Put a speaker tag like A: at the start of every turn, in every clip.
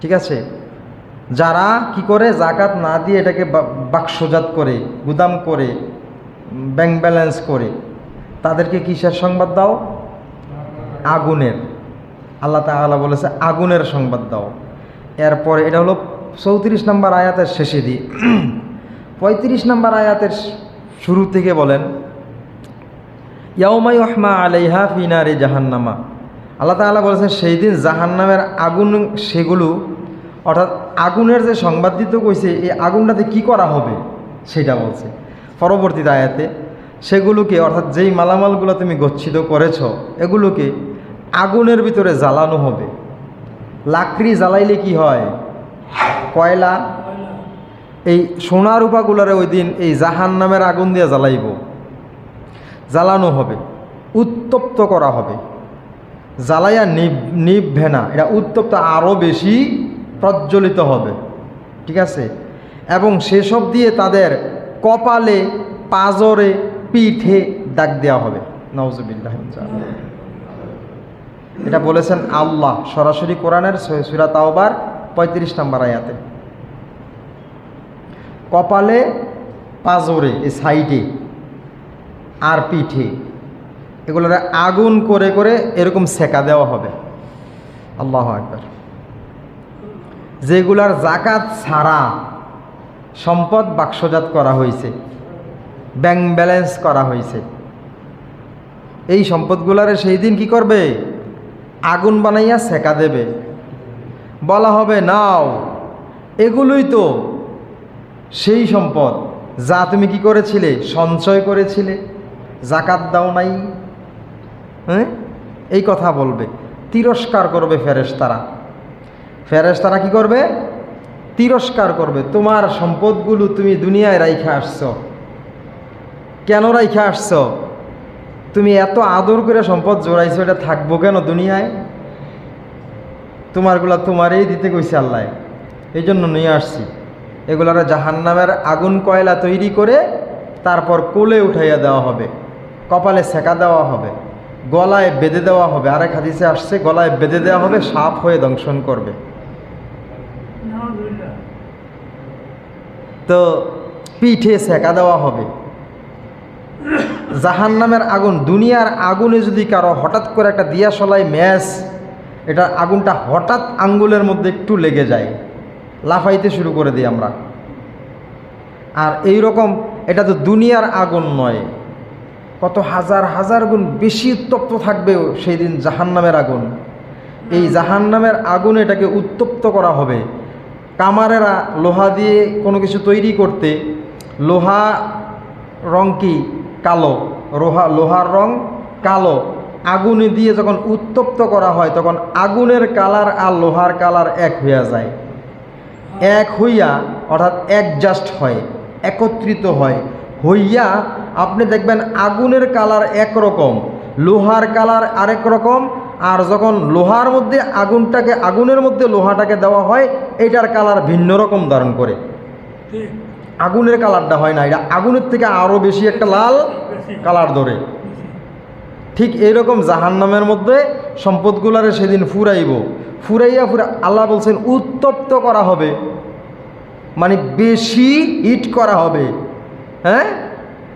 A: ঠিক আছে? যারা কি করে? জাকাত না দিয়ে এটাকে বাক্সজাত করে, গুদাম করে, ব্যাংক ব্যালেন্স করে, তাদেরকে কিসের সংবাদ দাও? আগুনের। আল্লাহ তাআলা বলেছে, আগুনের সংবাদ দাও। এরপরে এটা হলো চৌত্রিশ নম্বর আয়াতের শেষে দিয়ে পঁয়ত্রিশ নম্বর আয়াতের শুরু থেকে বলেন ইয়াউমাই ওহমা আলাইহা ফিনারে জাহান্নামা। আল্লাহ তাআলা বলেছেন সেই দিন জাহান্নামের আগুন, সেগুলো, অর্থাৎ আগুনের যে সংবাদ দিতে কইছে, এই আগুনটাতে কি করা হবে? সেটা বলছে। পরবর্তী আয়াতে, সেগুলোকে, অর্থাৎ যেই মালামালগুলো তুমি গচ্ছিত করেছ, এগুলোকে আগুনের ভিতরে জ্বালানো হবে। লাকড়ি জ্বালাইলে কি হয়? কয়লা। এই সোনা রূপাগুলারে ওই দিন এই জাহান নামের আগুন দিয়ে জ্বালাইব। জ্বালানো হবে, উত্তপ্ত করা হবে। জ্বালাইয়া নিভ নিভবে না এটা উত্তপ্ত আরও বেশি প্রজ্বলিত হবে। ঠিক আছে? এবং সেসব দিয়ে তাদের কপালে, পাজরে, পিঠে দাগ দেওয়া হবে। নওজবিল্লাহ এটা বলেছেন আল্লাহ, সরাসরি কোরআনের সুরা তাওবার পঁয়ত্রিশ নম্বর আয়াতে। কপালে, পাজরে, এই সাইডে, আর পিঠে। এগুলোর আগুন করে করে এরকম সেকা দেওয়া হবে। আল্লাহ একবার যেগুলার জাকাত ছাড়া সম্পদ বাক্সজাত করা হয়েছে ব্যাংক ব্যালেন্স করা হয়েছে এই সম্পদগুলারে সেই দিন কি করবে? আগুন বানাইয়া সেকা দেবে। বলা হবে, নাও, এগুলোই তো সেই সম্পদ যা তুমি কি করেছিলে? সঞ্চয় করেছিলে জাকাত দাও নাই হ্যাঁ? এই কথা বলবে। তিরস্কার করবে ফেরেশতারা। ফেরেশতারা কি করবে? তিরস্কার করবে। তোমার সম্পদগুলো তুমি দুনিয়ায় রাইখা আসছ। কেন রাইখা আসছ? তুমি এত আদর করে সম্পদ জোড়াইছো, এটা থাকব কেন দুনিয়ায়? তোমারগুলা তোমারই দিতে কইছে আল্লাহ। এই জন্য নিয়ে আসছি। এগুলারা জাহান্নামের আগুন কয়লা তৈরি করে তারপর কোলে উঠাইয়া দেওয়া হবে। কপালে সেকা দেওয়া হবে। গলায় বেঁধে দেওয়া হবে। আরেক হাদিসে আসছে গলায় বেঁধে দেওয়া হবে সাপ হয়ে দংশন করবে। তো পিঠে সেকা দেওয়া হবে। জাহান্নামের আগুন দুনিয়ার আগুনে যদি কারও হঠাৎ করে একটা দিয়াশলাই ম্যাচ এটা আগুনটা হঠাৎ আঙ্গুলের মধ্যে একটু লেগে যায়। লাফাইতে শুরু করে দিই আমরা। আর এই রকম এটা তো দুনিয়ার আগুন নয়। কত হাজার হাজার গুণ বেশি উত্তপ্ত থাকবে সেই দিন জাহান্নামের আগুন। এই জাহান্নামের আগুন এটাকে উত্তপ্ত করা হবে। কামারেরা লোহা দিয়ে কোনো কিছু তৈরি করতে লোহা রং কি? কালো। লোহা লোহার রং কালো। আগুনে দিয়ে যখন উত্তপ্ত করা হয় তখন আগুনের কালার আর লোহার কালার এক হইয়া যায়। এক হইয়া অর্থাৎ অ্যাডজাস্ট হয় একত্রিত হয়। হইয়া আপনি দেখবেন আগুনের কালার একরকম লোহার কালার আরেক রকম আর যখন লোহার মধ্যে আগুনটাকে আগুনের মধ্যে লোহাটাকে দেওয়া হয় এটার কালার ভিন্ন রকম ধারণ করে। আগুনের কালারটা হয় না এটা আগুনের থেকে আরও বেশি একটা লাল কালার ধরে। ঠিক এইরকম জাহান্নামের মধ্যে সম্পদগুলারে সেদিন ফুরাইব। ফুরাইয়া ফুরা আল্লাহ বলছেন উত্তপ্ত করা হবে। মানে বেশি হিট করা হবে। হ্যাঁ?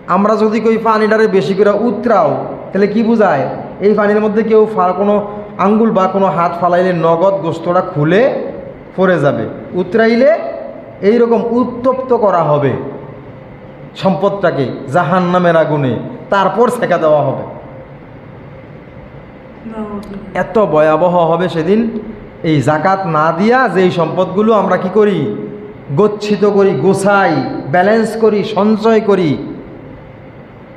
A: আমরা যদি কই পানিটারে বেশি করে উতরাও, তাহলে কি বোঝায়? এই পানির মধ্যে কেউ ফা কোনো আঙ্গুল বা কোনো হাত ফালাইলে নগদ গোস্তটা খুলে পড়ে যাবে। উতরাইলে এই রকম উত্তপ্ত করা হবে সম্পদটাকে জাহান নামের আগুনে, তারপর সেকা দেওয়া হবে। এত ভয়াবহ হবে সেদিন। এই জাকাত না দিয়া যেই সম্পদগুলো আমরা কি করি? গচ্ছিত করি, গোছাই ব্যালেন্স করি, সঞ্চয় করি,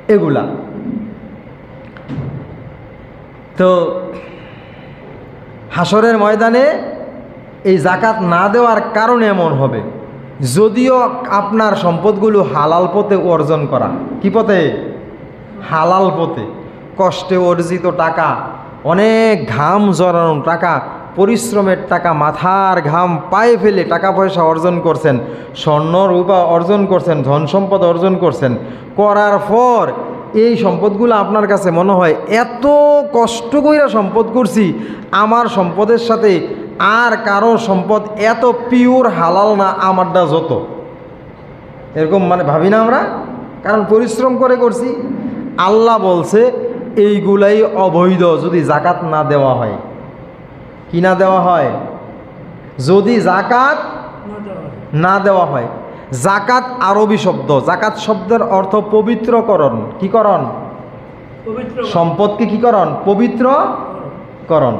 A: এগুলা। তো হাসরের ময়দানে এই জাকাত না দেওয়ার কারণে এমন হবে, যদিও আপনার সম্পদগুলো হালাল পথে অর্জন করা। কি পথে? হালাল পথে। কষ্টে অর্জিত টাকা, অনেক ঘাম জড়ানো টাকা পরিশ্রমের টাকা মাথার ঘাম পায়ে ফেলে টাকা পয়সা অর্জন করছেন, স্বর্ণ, রূপা অর্জন করছেন, ধন সম্পদ অর্জন করছেন। করার পর এই সম্পদগুলো আপনার কাছে মনে হয়, এত কষ্ট কইরা সম্পদ করছি, আমার সম্পদের সাথে আর কারও সম্পদ এত পিওর হালাল না, আমারটা যত। এরকম মানে ভাবি না আমরা? কারণ পরিশ্রম করে করছি। আল্লাহ বলছে, এইগুলাই অবৈধ যদি জাকাত না দেওয়া হয়। কি না দেওয়া হয়? যদি জাকাত না দেওয়া হয়। জাকাত আরবি শব্দ। জাকাত শব্দের অর্থ পবিত্রকরণ। কি করণ?
B: পবিত্র
A: সম্পদকে কি করণ? পবিত্র করণ